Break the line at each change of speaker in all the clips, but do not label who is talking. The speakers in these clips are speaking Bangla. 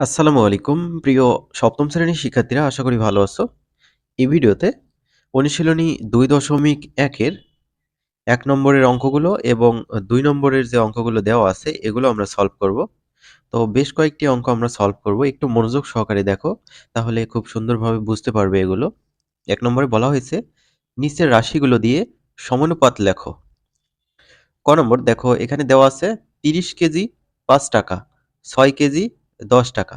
আসসালামু আলাইকুম। প্রিয় সপ্তম শ্রেণির শিক্ষার্থীরা, আশা করি ভালো আছো। এই ভিডিওতে অনুশীলনী দুই দশমিক একের এক নম্বরের অঙ্কগুলো এবং দুই নম্বরের যে অঙ্কগুলো দেওয়া আছে, এগুলো আমরা সলভ করব। তো বেশ কয়েকটি অঙ্ক আমরা সলভ করব। একটু মনোযোগ সহকারে দেখো, তাহলে খুব সুন্দরভাবে বুঝতে পারবে এগুলো। এক নম্বরে বলা হয়েছে, নিচের রাশিগুলো দিয়ে সমানুপাত লেখো। ক নম্বর, দেখো, এখানে দেওয়া আছে তিরিশ কেজি পাঁচ টাকা, ছয় কেজি দশ টাকা।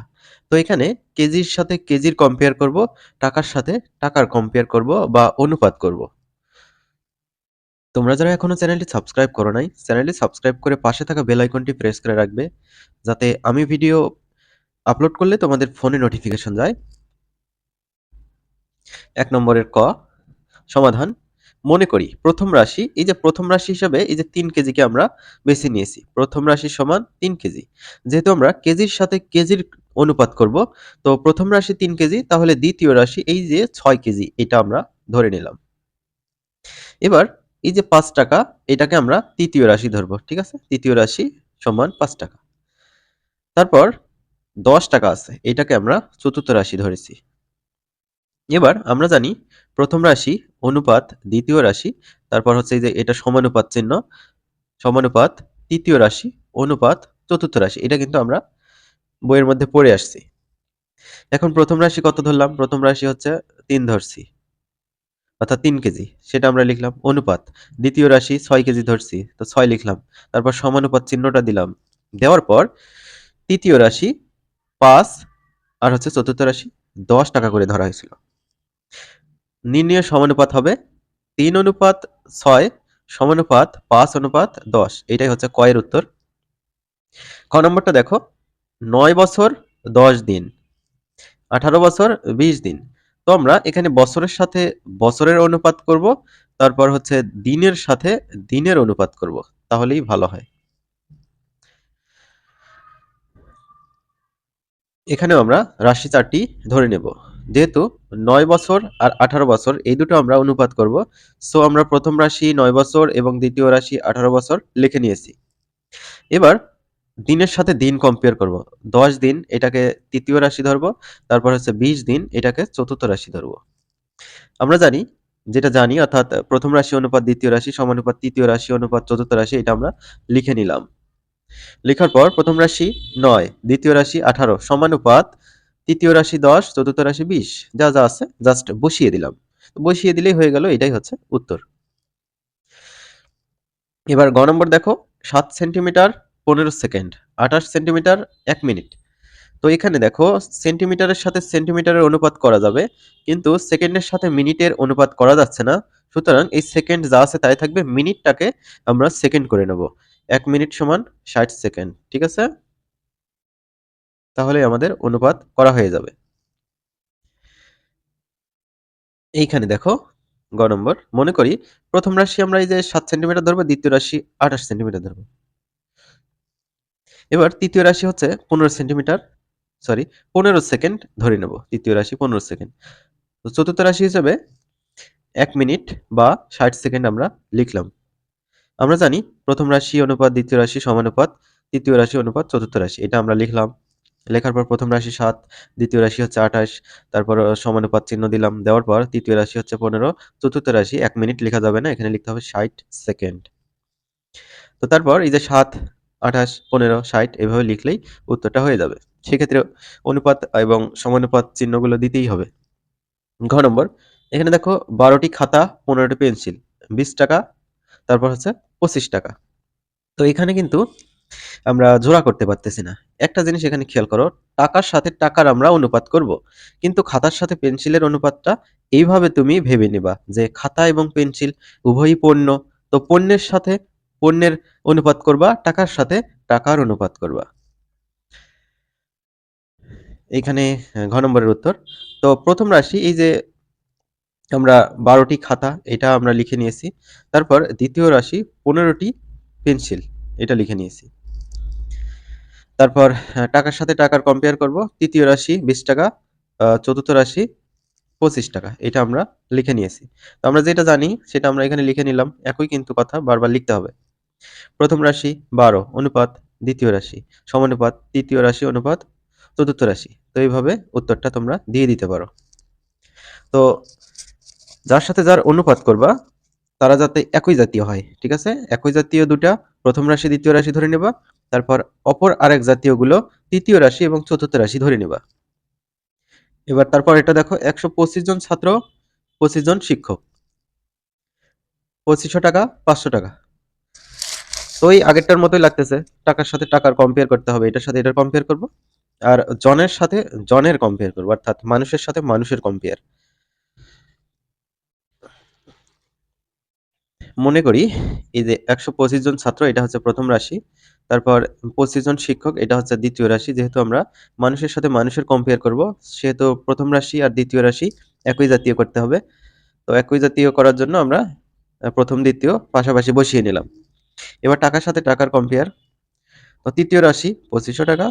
তো এখানে কেজির সাথে কেজির কম্পেয়ার করব, টাকার সাথে টাকার কম্পেয়ার করব বা অনুপাত করব। তোমরা যারা এখনও চ্যানেলটি সাবস্ক্রাইব করো নাই, চ্যানেলটি সাবস্ক্রাইব করে পাশে থাকা বেল আইকনটি প্রেস করে রাখবে, যাতে আমি ভিডিও আপলোড করলে তোমাদের ফোনে নোটিফিকেশন যায়। এক নম্বরের ক, সমাধান। মনে করি, প্রথম রাশি, এই যে প্রথম রাশি হিসাবে এই যে তিন কেজিকে আমরা বেছে নিয়েছি। প্রথম রাশি সমান তিন কেজি। যেহেতু আমরা কেজির সাথে কেজির অনুপাত করব, তো প্রথম রাশি তিন কেজি, তাহলে দ্বিতীয় রাশি এই যে ছয় কেজি, এটা আমরা ধরে নিলাম। এবার এই যে পাঁচ টাকা, এটাকে আমরা তৃতীয় রাশি ধরবো, ঠিক আছে? তৃতীয় রাশি সমান পাঁচ টাকা। তারপর দশ টাকা আছে, এটাকে আমরা চতুর্থ রাশি ধরেছি। এবার আমরা জানি প্রথম রাশি অনুপাত দ্বিতীয় রাশি, তারপর হচ্ছে যে এটা সমানুপাত চিহ্ন, সমানুপাত তৃতীয় রাশি, অনুপাত চতুর্থ রাশি, এটা কিন্তু আমরা বইয়ের মধ্যে পড়ে আসছি। এখন প্রথম রাশি কত ধরলাম? প্রথম রাশি হচ্ছে তিন ধরছি, অর্থাৎ তিন কেজি, সেটা আমরা লিখলাম অনুপাত। দ্বিতীয় রাশি ছয় কেজি ধরছি, তো ছয় লিখলাম, তারপর সমানুপাত চিহ্নটা দিলাম। দেওয়ার পর তৃতীয় রাশি পাঁচ আর হচ্ছে চতুর্থ রাশি দশ টাকা করে ধরা হয়েছিল। নির্ণয় সমানুপাত হবে তিন অনুপাত ছয় সমানুপাত পাঁচ, অনুপাত দশ। এটাই হচ্ছে কয়ের উত্তর। ক নম্বরটা দেখো। নয় বছর, দশ দিন। আঠারো বছর, বিশ দিন। তো আমরা এখানে বছরের সাথে বছরের অনুপাত করব, তারপর হচ্ছে দিনের সাথে দিনের অনুপাত করব। তাহলেই ভালো হয়। এখানেও আমরা রাশি চারটি ধরে নেব। যেহেতু নয় বছর আর আঠারো বছর, এই দুটো আমরা অনুপাত করব। সো আমরা প্রথম রাশি নয় বছর এবং দ্বিতীয় রাশি আঠারো বছর লিখে নিয়েছি। এবার দিনের সাথে দিন কম্পেয়ার করব। দশ দিন এটাকে তৃতীয় রাশি ধরবো, তারপর হচ্ছে বিশ দিন এটাকে চতুর্থ রাশি ধরবো। আমরা জানি, যেটা জানি, অর্থাৎ প্রথম রাশি অনুপাত, দ্বিতীয় রাশি সমানুপাত, তৃতীয় রাশি অনুপাত, চতুর্থ রাশি, এটা আমরা লিখে নিলাম। লেখার পর প্রথম রাশি নয়, দ্বিতীয় রাশি আঠারো, সমানুপাত তৃতীয় রাশি দশ, চতুর্থ রাশি বিশ, যা যা আছে জাস্ট বসিয়ে দিলাম। বসিয়ে দিলেই হয়ে গেল, এটাই হচ্ছে উত্তর। এবার গ নম্বর দেখো, সাত সেন্টিমিটার পনেরো সেকেন্ড, আঠাশ সেন্টিমিটার এক মিনিট। তো এখানে দেখো, সেন্টিমিটারের সাথে সেন্টিমিটারের অনুপাত করা যাবে, কিন্তু সেকেন্ডের সাথে মিনিটের অনুপাত করা যাচ্ছে না। সুতরাং এই সেকেন্ড যা আছে তাই থাকবে, মিনিটটাকে আমরা সেকেন্ড করে নেব। এক মিনিট সমান ষাট সেকেন্ড, ঠিক আছে? তাহলে আমাদের অনুপাত করা হয়ে যাবে। এইখানে দেখো, গ নম্বর, মনে করি প্রথম রাশি আমরা এই যে সাত সেন্টিমিটার ধরবো, দ্বিতীয় রাশি আঠাশ সেন্টিমিটার ধরবো। এবার তৃতীয় রাশি হচ্ছে পনেরো সেন্টিমিটার সরি পনেরো সেকেন্ড ধরে নেব, তৃতীয় রাশি পনেরো সেকেন্ড। তো চতুর্থ রাশি হিসেবে এক মিনিট বা ষাট সেকেন্ড আমরা লিখলাম। আমরা জানি প্রথম রাশি অনুপাত, দ্বিতীয় রাশি সমানুপাত, তৃতীয় রাশি অনুপাত, চতুর্থ রাশি, এটা আমরা লিখলাম। লেখার পর প্রথম রাশি সাত, দ্বিতীয় রাশি হচ্ছে আঠাশ, তারপর সমানুপাত চিহ্ন দিলাম, দেওয়ার পর তৃতীয় রাশি হচ্ছে পনেরো, চতুর্থ রাশি এক মিনিট লেখা যাবে না, এখানে লিখতে হবে ষাট সেকেন্ড। তো তারপর এই যে সাত, আঠাশ, পনেরো, ষাট, এভাবে লিখলেই উত্তরটা হয়ে যাবে। সেক্ষেত্রে অনুপাত এবং সমানুপাত চিহ্নগুলো দিতেই হবে। ঘ নম্বর, এখানে দেখো বারোটি খাতা, পনেরোটি পেন্সিল, বিশ টাকা, তারপর হচ্ছে পঁচিশ টাকা। তো এখানে কিন্তু আমরা জোড়া করতে পারতেছি না। একটা জিনিস এখানে খেয়াল করো, টাকার সাথে টাকার আমরা অনুপাত করব। কিন্তু খাতার সাথে পেন্সিলের অনুপাতটা এইভাবে তুমি ভেবে নিবা যে খাতা এবং পেন্সিল উভয়ই পণ্য। তো পণ্যের সাথে পণ্যের অনুপাত করবা, টাকার সাথে টাকার অনুপাত করবা। এইখানে ঘ নম্বরের উত্তর। তো প্রথম রাশি, এই যে আমরা বারোটি খাতা, এটা আমরা লিখে নিয়েছি। তারপর দ্বিতীয় রাশি, পনেরোটি পেন্সিল, এটা লিখে নিয়েছি। তারপর টাকার সাথে টাকার কম্পেয়ার করব। তৃতীয় রাশি বিশ টাকা চতুর্থ রাশি পঁচিশ টাকা। এটা আমরা লিখে নিয়েছি। তো আমরা যেটা জানি, সেটা আমরা এখানে লিখে নিলাম। একই কিন্তু কথা বারবার লিখতে হবে। প্রথম রাশি বারো, অনুপাত দ্বিতীয় রাশি। সমানুপাত তৃতীয় রাশি, অনুপাত চতুর্থ রাশি। তো এইভাবে উত্তরটা তোমরা দিয়ে দিতে পারো। তো যার সাথে যার অনুপাত করবা, তারা যাতে একই জাতীয় হয়, ঠিক আছে? একই জাতীয় দুটা, প্রথম রাশি, দ্বিতীয় রাশি ধরে নেবা। তারপর অপর আরেক জাতীয়গুলো তৃতীয় রাশি এবং চতুর্থ রাশি ধরে নেবা। এবার তারপর এটা দেখো, একশো পঁচিশ জন ছাত্র, পঁচিশ জন শিক্ষক। পঁচিশশো টাকা, পাঁচশো টাকা। তো ওই আগেরটার মতোই লাগতেছে, টাকার সাথে টাকার কম্পেয়ার করতে হবে, এটার সাথে এটার কম্পেয়ার করব। আর জনের সাথে জনের কম্পেয়ার করব, অর্থাৎ মানুষের সাথে মানুষের কম্পেয়ার মনে করি, এই যে একশো পঁচিশ জন ছাত্র, এটা হচ্ছে প্রথম রাশি। তারপর পঁচিশ জন শিক্ষক, এটা হচ্ছে দ্বিতীয় রাশি, যেহেতু আমরা মানুষের সাথে মানুষের কম্পেয়ার করব, সেহেতু প্রথম রাশি আর দ্বিতীয় রাশি একই জাতীয় করতে হবে। তো একই জাতীয় করার জন্য আমরা প্রথম, দ্বিতীয় পাশাপাশি বসিয়ে নিলাম। এবার টাকার সাথে টাকার কম্পেয়ার তো তৃতীয় রাশি পঁচিশশো টাকা,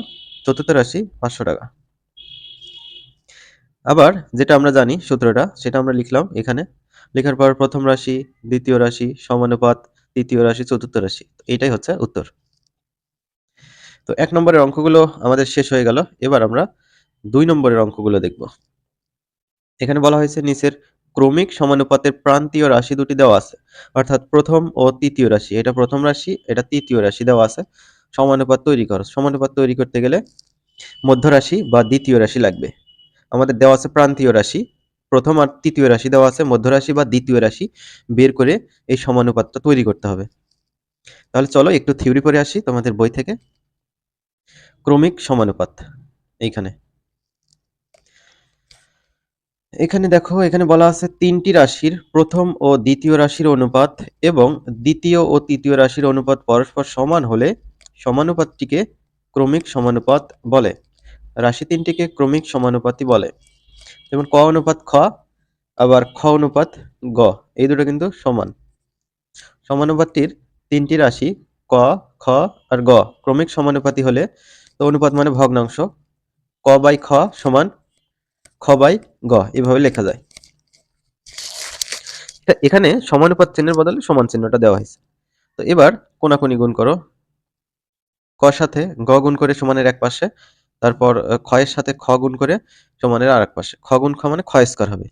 চতুর্থ রাশি পাঁচশো টাকা। আবার যেটা আমরা জানি, সূত্রটা, সেটা আমরা লিখলাম এখানে। লেখার পর প্রথম রাশি, দ্বিতীয় রাশি, সমানুপাত, তৃতীয় রাশি, চতুর্থ রাশি। এটাই হচ্ছে উত্তর। তো এক নম্বরের অঙ্কগুলো আমাদের শেষ হয়ে গেল। এবার আমরা দুই নম্বরের অঙ্কগুলো দেখব। এখানে বলা হয়েছে নিচের ক্রমিক সমানুপাতের প্রান্তীয় রাশি দুটি দেওয়া আছে। অর্থাৎ প্রথম ও তৃতীয় রাশি। এটা প্রথম রাশি, এটা তৃতীয় রাশি দেওয়া আছে। সমানুপাত তৈরি করো। সমানুপাত তৈরি করতে গেলে মধ্য রাশি বা দ্বিতীয় রাশি লাগবে। আমাদের দেওয়া আছে প্রান্তীয় রাশি। প্রথম আর তৃতীয় রাশি দেওয়া আছে। মধ্য রাশি বা দ্বিতীয় রাশি বের করে এই সমানুপাতটা তৈরি করতে হবে। তাহলে চলো একটু থিওরি পরে আসি তোমাদের বই থেকে। ক্রমিক সমানুপাত, এইখানে। এখানে দেখো, এখানে বলা আছে তিনটি রাশির, প্রথম ও দ্বিতীয় রাশির অনুপাত এবং দ্বিতীয় ও তৃতীয় রাশির অনুপাত পরস্পর সমান হলে সমানুপাতটিকে ক্রমিক সমানুপাত বলে। রাশি তিনটিকে ক্রমিক সমানুপাতই বলে। যেমন ক অনুপাত খ, আবার খ অনুপাত গ, এই দুটো কিন্তু সমান। সমানুপাতটির তিনটি রাশি, ক, খ আর গ, ক্রমিক সমানুপাতি হলে তো অনুপাত মানে ভগ্নাংশ। ক বাই খ সমান খ বাই গ, এভাবে লেখা যায়। এখানে সমানুপাত চিহ্নের বদলে সমান চিহ্নটা দেওয়া হয়েছে। তো এবার কোনাকুনি গুণ করো। ক সাথে গ গুণ করে সমানের এক পাশে, তারপর ক্ষয়ের সাথে খ গুণ করে সমানের আর এক পাশে। খ গুণ খ মানে ক্ষয় স্কোয়ার হবে।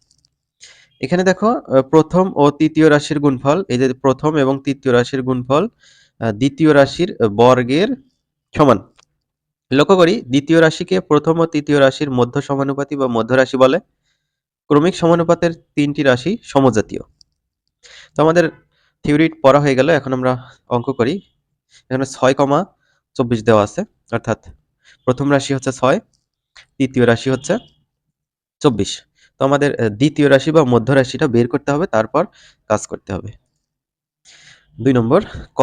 এখানে দেখো প্রথম ও তৃতীয় রাশির গুণফল, এই যে প্রথম এবং তৃতীয় রাশির গুণফল দ্বিতীয় রাশির বর্গের সমান। লক্ষ্য করি, দ্বিতীয় রাশিকে প্রথম ও তৃতীয় রাশির মধ্য সমানুপাতি বা মধ্য রাশি বলে। ক্রমিক সমানুপাতের তিনটি রাশি সমজাতীয়। তো আমাদের থিওরি পড়া হয়ে গেল, এখন আমরা অঙ্ক করি। এখানে ছয় কমা চব্বিশ দেওয়া আছে, অর্থাৎ প্রথম রাশি হচ্ছে ছয়, তৃতীয় রাশি হচ্ছে চব্বিশ। তো আমাদের দ্বিতীয় রাশি বা মধ্য রাশিটা বের করতে হবে, তারপর কাজ করতে হবে। দুই নম্বর, ক,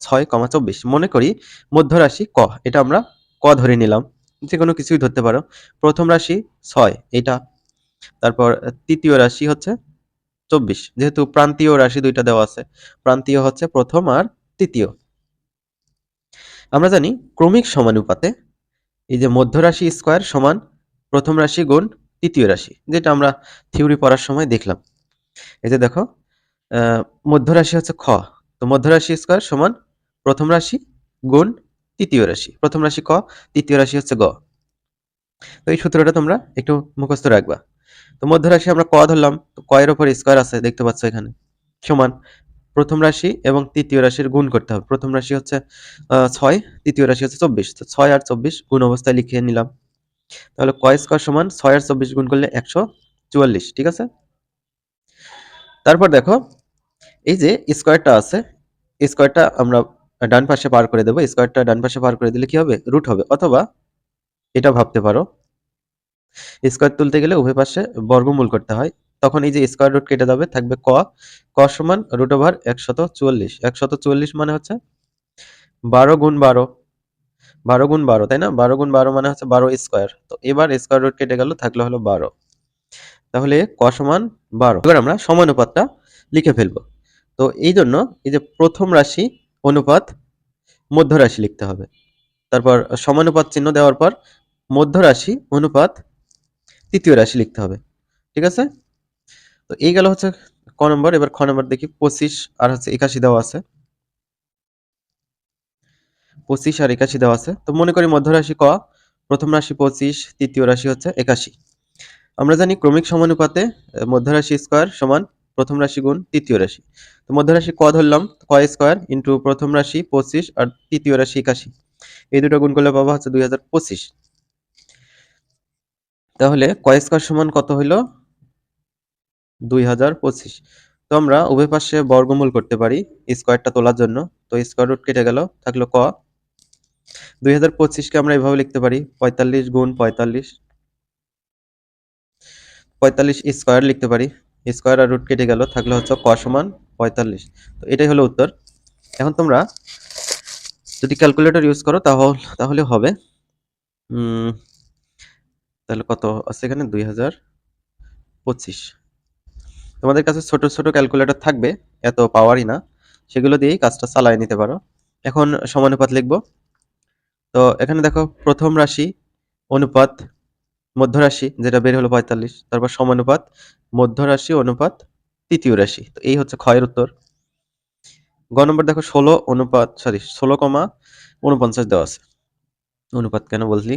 ছয় কমা চব্বিশ। মনে করি মধ্য রাশি ক, এটা আমরা ক ধরে নিলাম, যে কোনো কিছুই ধরতে পারো। প্রথম রাশি ছয় এটা তারপর তৃতীয় রাশি হচ্ছে চব্বিশ, যেহেতু প্রান্তীয় রাশি দুইটা দেওয়া আছে। প্রান্তীয় হচ্ছে প্রথম আর তৃতীয়। আমরা জানি ক্রমিক সমানুপাতে এই যে মধ্য রাশি স্কোয়ার সমান প্রথম রাশি গুণ তৃতীয় রাশি, যেটা আমরা থিওরি পড়ার সময় দেখলাম। এই যে দেখো মধ্য রাশি হচ্ছে খ, তো মধ্য রাশি স্কোয়ার সমান প্রথম রাশি গুণ তৃতীয় রাশি। প্রথম রাশি ক, তৃতীয় রাশি হচ্ছে গ। তো এই সূত্রটা তোমরা একটু মুখস্থ রাখবা। তো মধ্য রাশি আমরা ক ধরলাম, তো কয়ের ওপর স্কোয়ার আছে, দেখতে পাচ্ছ এখানে। সমান। প্রথম রাশি এবং তৃতীয় রাশির গুণ করতে হবে। প্রথম রাশি হচ্ছে ছয়, তৃতীয় রাশি হচ্ছে চব্বিশ। তো ছয় আর চব্বিশ গুণ অবস্থায় লিখে নিলাম। তাহলে কয় স্কোয়ার সমান ছয় আর চব্বিশ গুণ করলে একশো চুয়াল্লিশ, ঠিক আছে? তারপর দেখো, এই যে স্কোয়ারটা আছে স্কোয়ারটা আমরা ডান পাশে পার করে দেবো, স্কোয়ারটা ডান পাশে পার করে দিলে কি হবে? রুট হবে। অথবা এটা ভাবতে পারো, স্কোয়ার তুলতে গেলে উভয় পাশে বর্গমূল করতে হয়। তখন এই যে স্কোয়ার রুট কেটে যাবে, থাকবে ক। ক সমান রুট ওভার একশত চুয়াল্লিশ। একশত চুয়াল্লিশ মানে হচ্ছে বারো গুণ বারো। বারো গুণ বারো, তাই না? বারো গুণ বারো মানে হচ্ছে বারো স্কোয়ার। তো এবার স্কোয়ার রুট কেটে গেল, থাকলে হলো বারো। তাহলে ক সমান বারো। এবার আমরা সমানুপাতটা লিখে ফেলব। তো এই জন্য এই যে প্রথম রাশি অনুপাত মধ্য রাশি লিখতে হবে। তারপর সমানুপাত চিহ্ন দেওয়ার পর মধ্য রাশি অনুপাত তৃতীয় রাশি লিখতে হবে। ঠিক আছে? তো এই গেল হচ্ছে ক নম্বর, এবার খ নম্বর দেখি। পঁচিশ আর হচ্ছে একাশি দেওয়া আছে। পঁচিশ আর একাশি দেওয়া আছে। তো মনে করি মধ্যরাশি ক, প্রথম রাশি পঁচিশ, তৃতীয় রাশি হচ্ছে একাশি। আমরা জানি ক্রমিক সমানুপাতে মধ্যরাশি স্কোয়ার সমান প্রথম রাশি গুণ তৃতীয় রাশি। তো মধ্যরাশি ক ধরলাম, ক স্কোয়ার ইন্টু প্রথম রাশি পঁচিশ আর তৃতীয় রাশি একাশি। এই দুটো গুণ করলে পাবো হচ্ছে দুই হাজার পঁচিশ। তাহলে ক স্কোয়ার সমান কত হইল? দুই হাজার পঁচিশ। তো আমরা উভয় পাশে বর্গমূল করতে পারি স্কোয়ারটা তোলার জন্য। তো স্কোয়ার রুট কেটে গেল, থাকল ক। দুই হাজার পঁচিশকে আমরা এভাবে লিখতে পারি, পঁয়তাল্লিশ গুণ পঁয়তাল্লিশ। পঁয়তাল্লিশ স্কোয়ার লিখতে পারি। স্কোয়ার আর রুট কেটে গেল, থাকলে হচ্ছে ক সমান পঁয়তাল্লিশ। তো এটাই হলো উত্তর। এখন তোমরা যদি ক্যালকুলেটর ইউজ করো, তাহলে তাহলে হবে তাহলে কত আছে এখানে? দুই হাজার পঁচিশ। তোমাদের কাছে ছোট ছোট ক্যালকুলেটর থাকবে, এত পাওয়ারই না। সেগুলো দিয়েই কাজটা চালায় নিতে পারো। এখন সমানুপাত লিখব। তো এখানে দেখো, প্রথম রাশি অনুপাত মধ্যরাশি, যেটা বের হলো পঁয়তাল্লিশ, তারপর সমানুপাত, মধ্যরাশি, অনুপাত, তৃতীয় রাশি। তো এই হচ্ছে ক্ষয়ের উত্তর। গ নম্বর দেখো, ষোলো অনুপাত সরি ষোলো কমা উনপঞ্চাশ দেওয়া আছে। অনুপাত কেন বললি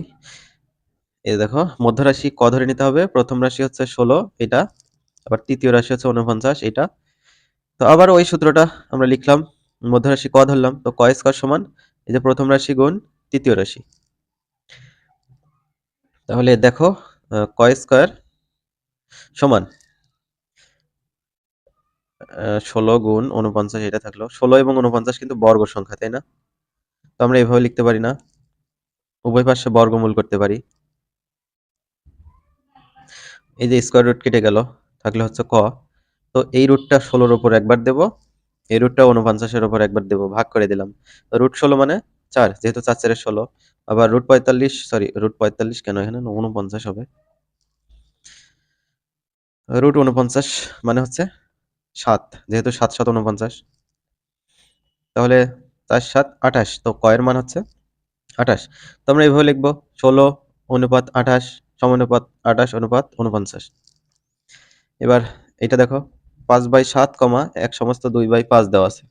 এই দেখো, মধ্যরাশি ক ধরে নিতে হবে, প্রথম রাশি হচ্ছে ষোলো, এটা, আবার তৃতীয় রাশি হচ্ছে উনপঞ্চাশ এটা। তো আবার ওই সূত্রটা আমরা লিখলাম, মধ্যরাশি ক ধরলাম, তো ক স্কোয়ার সমান, এই যে প্রথম রাশি গুণ তৃতীয় রাশি। তাহলে দেখো ক স্কোয়ার? সমান ষোলো গুণ উনপঞ্চাশ এটা থাকল। ষোলো এবং উনপঞ্চাশ কিন্তু বর্গ সংখ্যা, তাই না? তো আমরা এভাবে লিখতে পারি না। উভয় পাশে বর্গমূল করতে পারি। এই যে স্কোয়ার রুট কেটে গেল, থাকলে হচ্ছে ক। তো এই রুটটা ষোলোর উপর একবার দেব, এই রুটটা উনপঞ্চাশের উপর একবার দেব, ভাগ করে দিলাম। রুট ষোলো মানে চার, যেহেতু চার চারের ষোলো। আবার রুট পঁয়তাল্লিশ সরি রুট পঁয়তাল্লিশ কেন এখানে? উনপঞ্চাশ হবে। রুট উনপঞ্চাশ মানে হচ্ছে সাত, যেহেতু সাত সাত উনপঞ্চাশ তাহলে তার সাত, আঠাশ, তো কয়ের মান হচ্ছে আঠাশ। তো আমরা এইভাবে লিখব, ষোলো, অনুপাত আঠাশ, সমানুপাত আঠাশ, অনুপাত উনপঞ্চাশ এবার এটা দেখো, পাঁচ বাই সাত কমা এক সমস্ত দুই বাই পাঁচ দেওয়া আছে।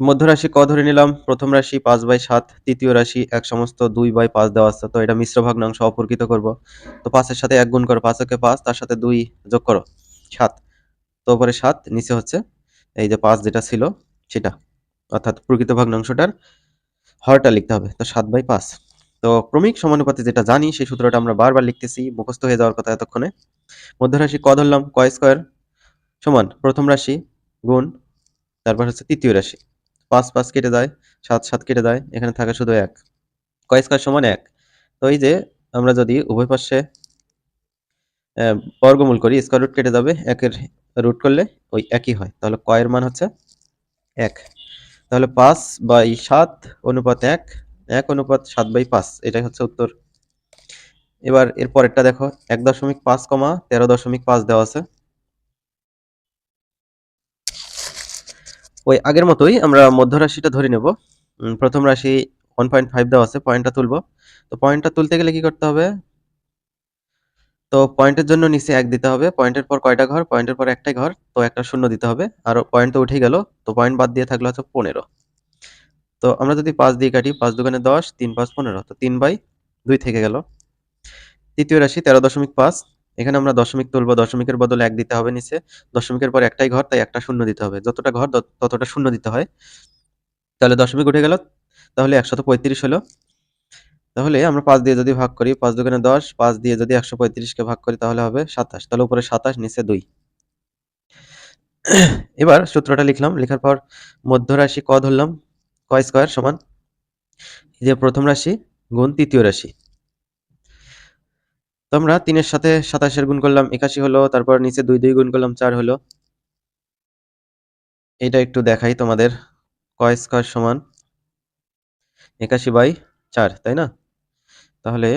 মধ্যরাশি ক ধরে নিলাম? প্রথম রাশি পাঁচ বাই সাত, তৃতীয় রাশি এক সমস্ত দুই বাই পাঁচ দেওয়া আছে, তো এটা মিশ্র ভগ্নাংশ অপরকিত করব। তো পাঁচের সাথে এক গুণ করো, পাঁচ একে পাঁচ, তার সাথে দুই যোগ করো, সাত। তো উপরে সাত, নিচে হচ্ছে এই যে পাঁচ যেটা ছিল সেটা, অর্থাৎ প্রকৃত ভগ্নাংশটার হরটা লিখতে হবে, তো সাত বাই পাঁচ। তো ক্রমিক সমানুপাতে যেটা জানি, সেই সূত্রটা আমরা বারবার লিখতেছি, মুখস্থ হয়ে যাওয়ার কথা এতক্ষণে। মধ্যরাশি ক ধরলাম, ক স্কোয়ার সমান প্রথম রাশি গুণ, তারপর হচ্ছে তৃতীয় রাশি। পাঁচ পাঁচ কেটে যায়, সাত সাত কেটে যায়, এখানে থাকে শুধু এক। ক স্কোয়ার সমান এক? তো এই যে আমরা যদি উভয় পাশে বর্গমূল করি, স্কোয়ার রুট কেটে যাবে, একের রুট করলে ওই একই হয়। তাহলে কয়ের মান হচ্ছে এক। তাহলে পাঁচ বাই সাত অনুপাত এক এক অনুপাত সাত বাই পাঁচ, এটাই হচ্ছে উত্তর। এবার এর পরেরটা দেখো, এক দশমিক পাঁচ কমা তেরো দশমিক পাঁচ দেওয়া আছে। ওই আগের মতোই আমরা মধ্য রাশিটা ধরে নেব। প্রথম রাশি ওয়ান পয়েন্ট ফাইভ দেওয়া আছে পয়েন্টটা তুলবো। তো পয়েন্টটা তুলতে গেলে কি করতে হবে? তো পয়েন্টের জন্য নিচে এক দিতে হবে। পয়েন্টের পর কয়টা ঘর? পয়েন্টের পর একটাই ঘর, তো একটা শূন্য দিতে হবে। আর পয়েন্ট তো উঠে গেল, তো পয়েন্ট বাদ দিয়ে থাকল হচ্ছে পনেরো। তো আমরা যদি পাঁচ দিয়ে কাটি, পাঁচ দোকানে দশ, তিন পাঁচ পনেরো, তো তিন বাই দুই থেকে গেল। তৃতীয় রাশি তেরো দশমিক পাঁচ। এখানে আমরা দশমিক তুলবো, দশমিকের বদলে এক দিতে হবে নিচে, দশমিকের পর একটাই ঘর, তাই একটা শূন্য দিতে হবে। যতটা ঘর, তত- ততটা শূন্য দিতে হয়। তাহলে দশমিক উঠে গেল, তাহলে একশত পঁয়ত্রিশ হলো। তাহলে আমরা পাঁচ দিয়ে যদি ভাগ করি, পাঁচ দোকানে দশ, পাঁচ দিয়ে যদি একশো পঁয়ত্রিশকে ভাগ করি, তাহলে হবে সাতাশ। তাহলে উপরে সাতাশ, নিচে দুই। এবার সূত্রটা লিখলাম, লেখার পর মধ্যরাশি ক ধরলাম, ক স্কোয়ার সমান যে প্রথম রাশি গুণ তৃতীয় রাশি। তো আমরা তিনের সাথে সাতাশের গুণ করলাম, একাশি হলো, তারপর নিচে দুই দুই গুণ করলাম, চার হলো। এটা একটু দেখাই তোমাদের কয় স্কোয়ার সমান? একাশি বাই চার, তাই না? তাহলে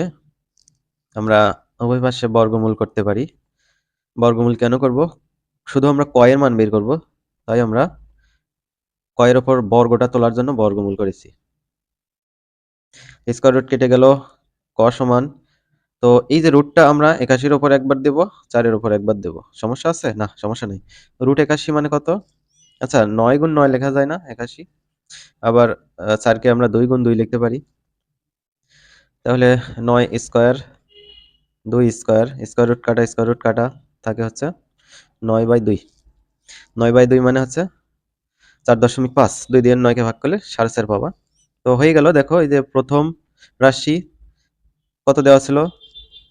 আমরা উভয় পাশে বর্গমূল করতে পারি। বর্গমূল কেন করব? শুধু আমরা কয়ের মান বের করব, তাই আমরা কয়ের ওপর বর্গটা তোলার জন্য বর্গমূল করেছি। স্কোয়ার রুট কেটে গেল, ক সমান তো এই যে রুটটা আমরা একাশির ওপর একবার দেব, চারের ওপর একবার দেব। সমস্যা আছে? না, সমস্যা নেই। রুট একাশি মানে কত? আচ্ছা নয় গুণ নয় লেখা যায় না একাশি? আবার চারকে আমরা দুই গুণ দুই লিখতে পারি। তাহলে নয় স্কোয়ার, দুই স্কোয়ার স্কোয়ার রুট কাটা, স্কোয়ার রুট কাটা থাকে হচ্ছে নয় বাই দুই। নয় বাই দুই মানে হচ্ছে চার দশমিক পাঁচ। দুই দিয়ে নয়কে ভাগ করলে সাড়ে চার পাবা। তো হয়ে গেল, দেখো এই যে প্রথম রাশি কত দেওয়া ছিল?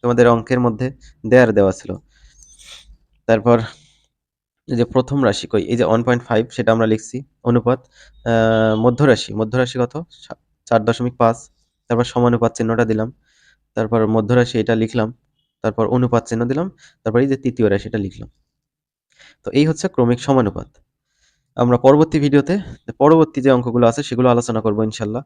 তোমাদের অঙ্কের মধ্যে দেয়ার দেওয়া ছিল। তারপর যে প্রথম রাশি কই, এই যে ওয়ান পয়েন্ট ফাইভ সেটা আমরা লিখছি, অনুপাত মধ্যরাশি। মধ্যরাশি কত? চার দশমিক পাঁচ। তারপর সমানুপাত চিহ্নটা দিলাম। তারপর মধ্যরাশি এটা লিখলাম। তারপর অনুপাত চিহ্ন দিলাম। তারপর এই যে তৃতীয় রাশি এটা লিখলাম। তো এই হচ্ছে ক্রমিক সমানুপাত। আমরা পরবর্তী ভিডিওতে, পরবর্তী যে অঙ্কগুলো আছে সেগুলো আলোচনা করব ইনশাল্লাহ।